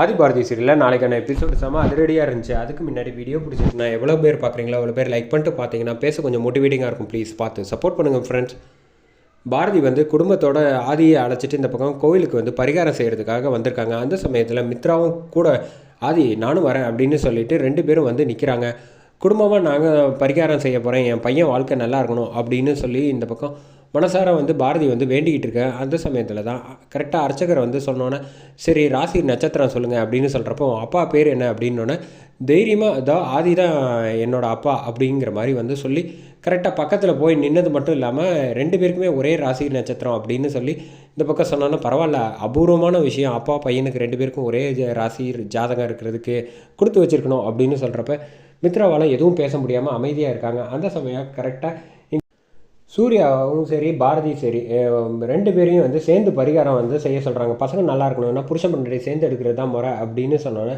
ஆதி பாரதி சீரியலில் நாளைக்கான எபிசோடு செம்ம அதிரடியாக இருந்துச்சு. அதுக்கு முன்னாடி வீடியோ பிடிச்சிருக்குண்ணா எவ்வளோ பேர் பார்க்குறீங்களோ அவ்வளோ பேர் லைக் பண்ணிட்டு பார்த்தீங்கன்னா பேச கொஞ்சம் மோட்டிவேட்டிங்காக இருக்கும். ப்ளீஸ் பார்த்து சப்போர்ட் பண்ணுங்கள் ஃப்ரெண்ட்ஸ் பாரதி வந்து குடும்பத்தோட ஆதியை அழைச்சிட்டு இந்த பக்கம் கோவிலுக்கு வந்து பரிகாரம் செய்கிறதுக்காக வந்திருக்காங்க. அந்த சமயத்தில் மித்ராவும் கூட ஆதி நானும் வரேன் அப்படின்னு சொல்லிட்டு ரெண்டு பேரும் வந்து நிற்கிறாங்க குடும்பமாக நாங்கள் பரிகாரம் செய்ய போகிறேன் என் பையன் வாழ்க்கை நல்லா இருக்கணும் அப்படின்னு சொல்லி இந்த பக்கம் மனசார வந்து பாரதி வந்து வேண்டிக்கிட்டு இருக்கேன் அந்த சமயத்தில் தான் கரெக்டாக அர்ச்சகர் வந்து சொன்னோன்னே சரி ராசி நட்சத்திரம் சொல்லுங்கள் அப்படின்னு சொல்கிறப்போ அப்பா பேர் என்ன? அப்படின்னோடனே தைரியமாக இதோ ஆதி தான் என்னோடய அப்பா அப்படிங்கிற மாதிரி வந்து சொல்லி கரெக்டாக பக்கத்தில் போய் நின்னது மட்டும் இல்லாமல் ரெண்டு பேருக்குமே ஒரே ராசி நட்சத்திரம் அப்படின்னு சொல்லி இந்த பக்கம் சொன்னோன்னா பரவாயில்ல அபூர்வமான விஷயம். அப்பா பையனுக்கு ரெண்டு பேருக்கும் ஒரே ராசி ஜாதகம் இருக்கிறதுக்கு கொடுத்து வச்சிருக்கணும் அப்படின்னு சொல்கிறப்ப மித்ராவால் எதுவும் பேச முடியாமல் அமைதியாக இருக்காங்க. அந்த சமயம் கரெக்டாக சூர்யாவும் சரி பாரதியும் சரி ரெண்டு பேரையும் வந்து சேர்ந்து பரிகாரம் வந்து செய்ய சொல்கிறாங்க பசங்க நல்லா இருக்கணும்னா புருஷன் பண்ணுறது சேர்ந்து எடுக்கிறது தான் முறை அப்படின்னு சொன்னோன்னே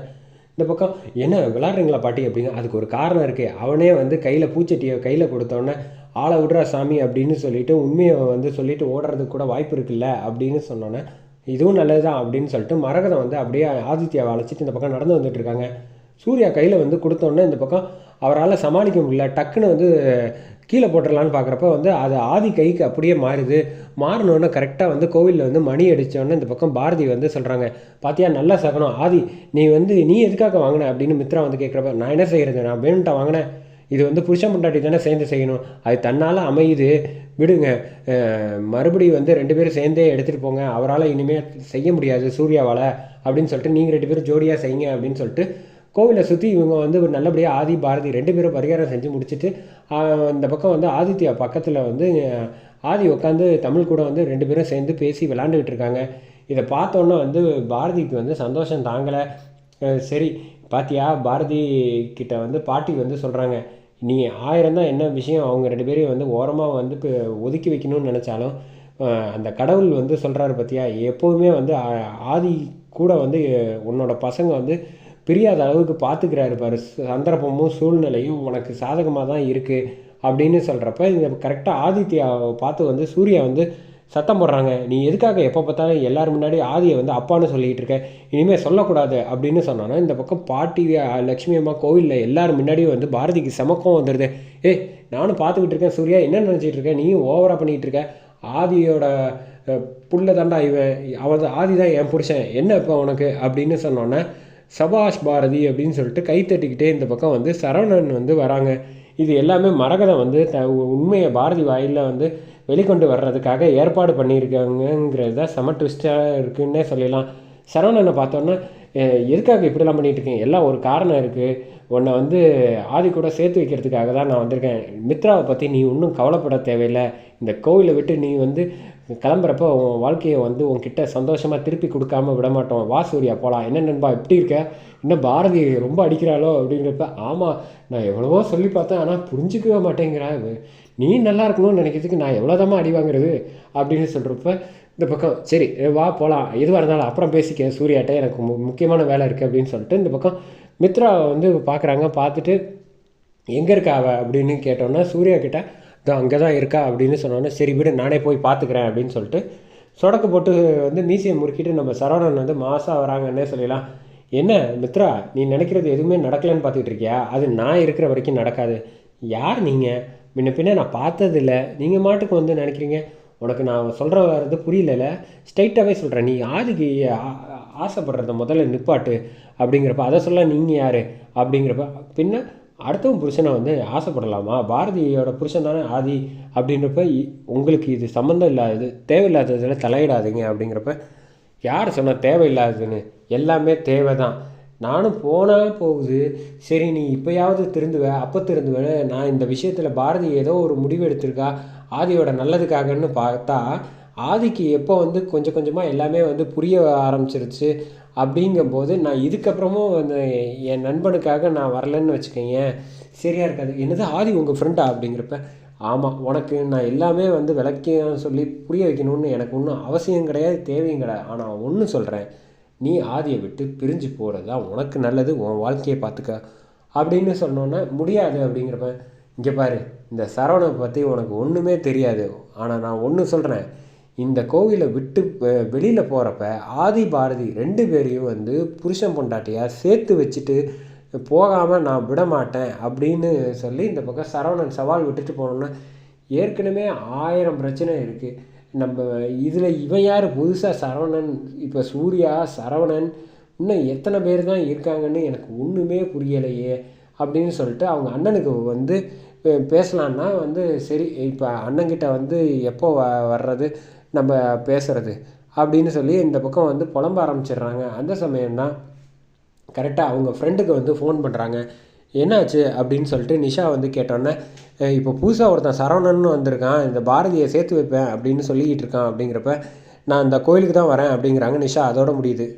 இந்த பக்கம் என்ன விளாட்றீங்களா பாட்டி? அப்படிங்க அதுக்கு ஒரு காரணம் இருக்குது அவனே வந்து கையில் பூச்சட்டியை கையில் கொடுத்தோன்னே ஆளை விடுறா சாமி அப்படின்னு சொல்லிட்டு உண்மையை வந்து சொல்லிட்டு ஓடுறதுக்கு கூட வாய்ப்பு இருக்குல்ல அப்படின்னு சொன்னோன்னே இதுவும் நல்லது தான் அப்படின்னு சொல்லிட்டு மரகதம் வந்து அப்படியே ஆதித்யாவை அழைச்சிட்டு இந்த பக்கம் நடந்து வந்துட்டு இருக்காங்க. சூர்யா கையில் வந்து கொடுத்தோன்னே இந்த பக்கம் அவரால் சமாளிக்க முடியல. டக்குன்னு வந்து கீழே போட்டுடலான்னு பார்க்குறப்ப வந்து அது ஆதி கைக்கு அப்படியே மாறுது. மாறினோடனே கரெக்டாக வந்து கோவிலில் வந்து மணி அடித்தோடனே இந்த பக்கம் பாரதி வந்து சொல்கிறாங்க பாத்தியா நல்லா சகனம். ஆதி நீ வந்து நீ எதுக்காக வாங்கின? அப்படின்னு மித்ரா வந்து கேட்குறப்ப நான் என்ன செய்கிறது நான் வேணும்ட்டா வாங்கினேன். இது வந்து புருஷன் பொண்டாட்டி தானே சேர்ந்து செய்யணும். அது தன்னால் அமையுது. விடுங்க. மறுபடியும் வந்து ரெண்டு பேரும் சேர்ந்தே எடுத்துகிட்டு போங்க. அவரால் இனிமேல் செய்ய முடியாது சூர்யாவால். அப்படின்னு சொல்லிட்டு நீங்கள் ரெண்டு பேரும் ஜோடியாக செய்யுங்க அப்படின்னு சொல்லிட்டு கோவிலை சுற்றி இவங்க வந்து ஒரு நல்லபடியாக ஆதி பாரதி ரெண்டு பேரும் பரிகாரம் செஞ்சு முடிச்சுட்டு இந்த பக்கம் வந்து ஆதித்யா பக்கத்தில் வந்து ஆதி உட்காந்து தமிழ் கூட வந்து ரெண்டு பேரும் சேர்ந்து பேசி விளாண்டுக்கிட்டு இருக்காங்க. இதை பார்த்தோன்னே வந்து பாரதிக்கு வந்து சந்தோஷம் தாங்கலை. சரி பாத்தியா? பாரதி கிட்ட வந்து பாட்டி வந்து சொல்கிறாங்க நீ ஆயிரம் தான் என்ன விஷயம்? அவங்க ரெண்டு பேரையும் வந்து ஓரமாக வந்து இப்போ ஒதுக்கி வைக்கணும்னு நினச்சாலும் அந்த கடவுள் வந்து சொல்கிறாரு பார்த்தியா எப்போவுமே வந்து ஆ- ஆதி கூட வந்து உன்னோட பசங்க வந்து பிரியாத அளவுக்கு பார்த்துக்கிறாரு பாரு. சந்தர்ப்பமும் சூழ்நிலையும் உனக்கு சாதகமாக தான் இருக்குது அப்படின்னு சொல்கிறப்ப இந்த கரெக்டாக ஆதித்யாவை பார்த்து வந்து சூர்யா வந்து சத்தம் போடுறாங்க. நீ எதுக்காக எப்போ பார்த்தாலும் எல்லோரும் முன்னாடி ஆதியை வந்து அப்பான்னு சொல்லிகிட்டு இருக்க? இனிமேல் சொல்லக்கூடாது அப்படின்னு சொன்னோன்னா இந்த பக்கம் பாட்டி லக்ஷ்மி அம்மா கோவிலில் எல்லோரும் முன்னாடியும் வந்து பாரதிக்கு செமக்கம் வந்துடுது ஏய் நானும் பார்த்துக்கிட்டு இருக்கேன் சூர்யா என்ன நினச்சிட்டு இருக்கேன் நீயும் ஓவராக பண்ணிகிட்டு இருக்க. ஆதியோட புள்ள தாண்டா இவன். அவன் ஆதி தான் என் புருஷன். என்ன இப்போ உனக்கு? அப்படின்னு சொன்னோன்னே சபாஷ் பாரதி அப்படின்னு சொல்லிட்டு கை தட்டிக்கிட்டே இந்த பக்கம் வந்து சரவணன் வந்து வராங்க. இது எல்லாமே மரகதம் வந்து த உண்மையை பாரதி வாயில் வந்து வெளிக்கொண்டு வர்றதுக்காக ஏற்பாடு பண்ணியிருக்காங்கங்கிறது தான் செம ட்விஸ்டாக இருக்குன்னே சொல்லலாம். சரவணனை பார்த்தோன்னா எதுக்காக இப்படிலாம் பண்ணிகிட்டு இருக்கேன் எல்லாம் ஒரு காரணம் இருக்குது உன்னை வந்து ஆதி கூட சேர்த்து வைக்கிறதுக்காக தான் நான் வந்திருக்கேன். மித்ராவை பற்றி நீ இன்னும் கவலைப்பட தேவையில்லை. இந்த கோவிலை விட்டு நீ வந்து கிளம்புறப்ப உன் வாழ்க்கையை வந்து உன்கிட்ட சந்தோஷமாக திருப்பி கொடுக்காம விட மாட்டோம் வா சூர்யா போகலாம் என்ன நண்பா எப்படி இருக்க? இன்னும் பாரதி ரொம்ப அடிக்கிறாளோ அப்படிங்கிறப்ப ஆமாம் நான் எவ்வளவோ சொல்லி பார்த்தேன் ஆனால் புரிஞ்சுக்கவே மாட்டேங்கிறா. நீ நல்லா இருக்கணும்னு நினைக்கிறதுக்கு நான் எவ்வளோதாம்மா அடி வாங்குறது அப்படின்னு சொல்கிறப்ப இந்த பக்கம் சரி வா போகலாம் எதுவாக இருந்தாலும் அப்புறம் பேசிக்க. சூர்யாட்ட எனக்கு முக்கியமான வேலை இருக்குது அப்படின்னு சொல்லிட்டு இந்த பக்கம் மித்ரா வந்து பார்க்குறாங்க பார்த்துட்டு எங்கே இருக்கா அவள் அப்படின்னு கேட்டோன்னா சூர்யா கிட்ட இதோ அங்கே தான் இருக்கா அப்படின்னு சொன்னோன்னே சரி விடு நானே போய் பார்த்துக்கிறேன் அப்படின்னு சொல்லிட்டு சொடக்கு போட்டு வந்து மீசையை முறுக்கிட்டு நம்ம சரவணன் வந்து மாதம் வராங்கன்னே சொல்லலாம் என்ன மித்ரா நீ நினைக்கிறது எதுவுமே நடக்கலைன்னு பார்த்துக்கிட்டு இருக்கியா? அது நான் இருக்கிற வரைக்கும் நடக்காது. யார் நீங்கள் முன்ன பின்ன நான் பார்த்ததில்ல. நீங்கள் மாட்டுக்கு வந்து நினைக்கிறீங்க. உனக்கு நான் சொல்கிற வரது புரியல ஸ்ட்ரைட்டாகவே சொல்கிறேன் நீ ஆதிக்கு ஆ- ஆசைப்படுறத முதல்ல நிப்பாட்டு. அப்படிங்கிறப்ப அதை சொல்ல நீங்கள் யார்? அப்படிங்கிறப்ப பின்ன அடுத்தவன் புருஷனை வந்து ஆசைப்படலாமா? பாரதியோட புருஷன் தானே ஆதி அப்படின்றப்ப இ- உங்களுக்கு இது சம்மந்தம் இல்லாதது தேவையில்லாததில் தலையிடாதீங்க அப்படிங்கிறப்ப யார் சொன்னால் தேவையில்லாததுன்னு? எல்லாமே தேவை தான் நானும் போனால் போகுது. சரி நீ இப்போயாவது திருந்துவேன் அப்போ திருந்துவேன் நான் இந்த விஷயத்தில் பாரதி ஏதோ ஒரு முடிவு எடுத்திருக்கா? ஆதியோட நல்லதுக்காகன்னு பார்த்தா ஆதிக்கு எப்போ வந்து கொஞ்சம் கொஞ்சமாக எல்லாமே வந்து புரிய ஆரம்பிச்சிருச்சு. அப்படிங்கும்போது நான் இதுக்கப்புறமும் வந்து என் நண்பனுக்காக நான் வரலன்னு வச்சுக்கோங்க சரியாக இருக்காது. என்னது ஆதி உங்கள் ஃப்ரெண்டா அப்படிங்கிறப்ப ஆமாம் உனக்கு நான் எல்லாமே வந்து விளக்கிய சொல்லி புரிய வைக்கணும்னு எனக்கு ஒன்றும் அவசியம் கிடையாது தேவையும் கிடையாது. ஆனால் ஒன்று சொல்கிறேன் நீ ஆதியை விட்டு பிரிஞ்சு போகிறது தான் உனக்கு நல்லது உன் வாழ்க்கையை பார்த்துக்க அப்படின்னு சொன்னோன்னே முடியாது அப்படிங்கிறப்ப இங்கே பாரு இந்த சரவணை பற்றி உனக்கு ஒன்றுமே தெரியாது. ஆனால் நான் ஒன்று சொல்கிறேன் இந்த கோவிலை விட்டு வெளியில் போகிறப்ப ஆதி பாரதி ரெண்டு பேரையும் வந்து புருஷன் பொண்டாட்டியாக சேர்த்து வச்சுட்டு போகாமல் நான் விட மாட்டேன் அப்படின்னு சொல்லி இந்த பக்கம் சரவணன் சவால் விட்டுட்டு போனோன்னா ஏற்கனவே ஆயிரம் பிரச்சனை இருக்குது நம்ம இதில் இவன் யார்? புதுசாக சரவணன் இப்போ சூர்யா சரவணன் இன்னும் எத்தனை பேர் தான் இருக்காங்கன்னு எனக்கு ஒன்றுமே புரியலையே அப்படின்னு சொல்லிட்டு அவங்க அண்ணனுக்கு வந்து பேசலான்னா வந்து சரி இப்போ அண்ணங்கிட்ட வந்து எப்போ வ வர்றது? நம்ம பேசுகிறது அப்படின்னு சொல்லி இந்த பக்கம் வந்து புலம்ப ஆரம்பிச்சிடுறாங்க. அந்த சமயம்னா கரெக்டாக அவங்க ஃப்ரெண்டுக்கு வந்து ஃபோன் பண்ணுறாங்க என்னாச்சு அப்படின்னு சொல்லிட்டு நிஷா வந்து கேட்டோன்னே இப்போ புதுசாக ஒருத்தன் சரவணன்னு வந்திருக்கான். இந்த பாரதியை சேர்த்து வைப்பேன் அப்படின்னு சொல்லிக்கிட்டு இருக்கான் அப்படிங்கிறப்ப நான் இந்த கோயிலுக்கு தான் வரேன் அப்படிங்கிறாங்க நிஷா. அதோட முடியுது.